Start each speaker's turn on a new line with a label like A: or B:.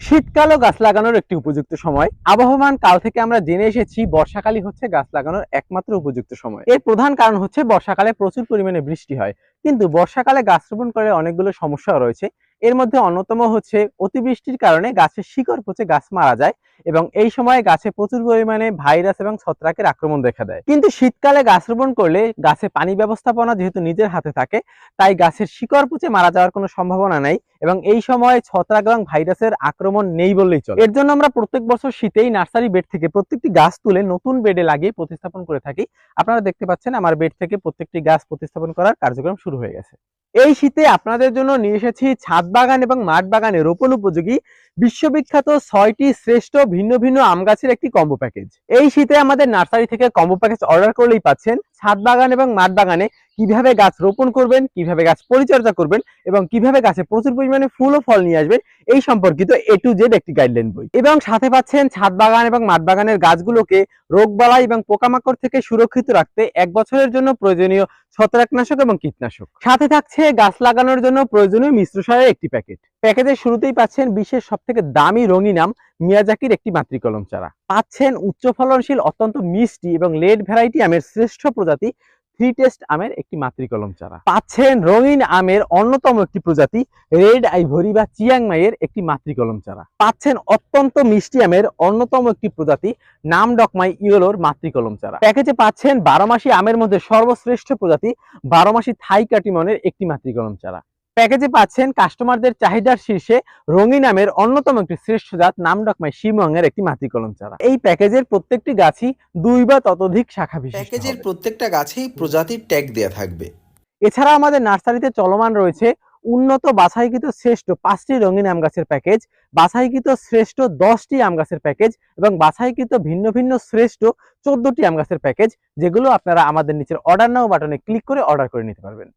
A: শীতকালও গাছ লাগানোর একটি উপযুক্ত সময়। আবহমান কাল থেকে আমরা জেনে এসেছি বর্ষাকালই হচ্ছে গাছ লাগানোর একমাত্র উপযুক্ত সময়। এর প্রধান কারণ হচ্ছে বর্ষাকালে প্রচুর পরিমাণে বৃষ্টি হয়। কিন্তু বর্ষাকালে গাছ রোপণ করে অনেকগুলো সমস্যা রয়েছে। এর মধ্যে অন্যতম হচ্ছে অতিবৃষ্টির কারণে গাছের শিকড় পচে গাছ মারা যায় এবং এই সময় গাছে প্রচুর পরিমাণে ভাইরাস এবং ছত্রাকের আক্রমণ দেখা দেয়। কিন্তু শীতকালে গাছ রোপণ করলে গাছে পানি ব্যবস্থাপনা যেহেতু নিজের হাতে থাকে, তাই গাছের শিকড় পচে মারা যাওয়ার কোনো সম্ভাবনা নাই এবং এই সময় ছত্রাক এবং ভাইরাসের আক্রমণ নেই বললেই চলে। এর জন্য আমরা প্রত্যেক বছর শীতেই নার্সারি বেড থেকে প্রত্যেকটি গাছ তুলে নতুন বেডে লাগিয়ে প্রতিস্থাপন করে থাকি। আপনারা দেখতে পাচ্ছেন আমার বেড থেকে প্রত্যেকটি গাছ প্রতিস্থাপন করার কার্যক্রম শুরু হয়ে গেছে। এই শীতে আপনাদের জন্য নিয়ে এসেছি ছাদ বাগান এবং মাঠ বাগানে রোপণ উপযোগী বিশ্ববিখ্যাত ছয়টি শ্রেষ্ঠ ভিন্ন ভিন্ন আম গাছের একটি কম্বো প্যাকেজ এই শীতে আমাদের নার্সারি থেকে কম্বো প্যাকেজ অর্ডার করলেই পাচ্ছেন ছাদ বাগান এবং মাঠ বাগানে কীভাবে গাছ রোপণ করবেন, কীভাবে গাছ পরিচর্যা করবেন এবং কীভাবে গাছে প্রচুর পরিমাণে ফুল ও ফল নিয়ে আসবেন, এই সম্পর্কিত এ টু জেড একটি গাইডলাইন বই। এবং সাথে পাচ্ছেন ছাদ বাগান এবং মাঠ বাগানের গাছগুলোকে রোগবালাই এবং পোকামাকড় থেকে সুরক্ষিত রাখতে এক বছরের জন্য প্রয়োজনীয় ছত্রাকনাশক এবং কীটনাশক। সাথে থাকছে গাছ লাগানোর জন্য প্রয়োজনীয় মিশ্র সারের একটি প্যাকেট। প্যাকেজের শুরুতেই পাচ্ছেন বিশ্বের সব থেকে দামি রঙিন আম মিয়াজাকির একটি মাতৃকলম চারা। পাচ্ছেন উচ্চ ফলনশীল, অত্যন্ত মিষ্টি এবং লেড ভ্যারাইটি আমের শ্রেষ্ঠ প্রজাতি থ্রি টেস্ট আমের একটি মাতৃকলম চারা। পাচ্ছেন রঙিন আমের অন্যতম একটি প্রজাতি রেড আইভরি বা চিয়াংমাইয়ের একটি মাতৃকলম চারা। পাচ্ছেন অত্যন্ত মিষ্টি আমের অন্যতম একটি প্রজাতি নাম ডকমাই ইয়েলোর মাতৃকলম চারা। প্যাকেজে পাচ্ছেন বারো মাসি আমের মধ্যে সর্বশ্রেষ্ঠ প্রজাতি, বারো মাসি থাই কাটিমনের একটি মাতৃকলম চারা। প্যাকেজে পাচ্ছেন কাস্টমারদের চাহিদার শীর্ষে রঙিন নামের অন্যতম একটি শ্রেষ্ঠ জাত নাম ডকমাই শিমং এর একটি মাতৃকলম চারা। এই প্যাকেজের প্রত্যেকটি গাছই দুই বা ততোধিক শাখা বিশিষ্ট
B: প্যাকেজের প্রত্যেকটা গাছেই প্রজাতির ট্যাগ দেয়া থাকবে।
A: এছাড়া আমাদের নার্সারিতে চলমান রয়েছে উন্নত বাছাইকৃত শ্রেষ্ঠ পাঁচটি রঙিন আম গাছের প্যাকেজ বাছাইকৃত শ্রেষ্ঠ দশটি আম গাছের প্যাকেজ এবং বাছাইকৃত ভিন্ন ভিন্ন শ্রেষ্ঠ চোদ্দটি আম গাছের প্যাকেজ যেগুলো আপনারা আমাদের নিচের অর্ডার নাও বাটনে ক্লিক করে অর্ডার করে নিতে পারবেন।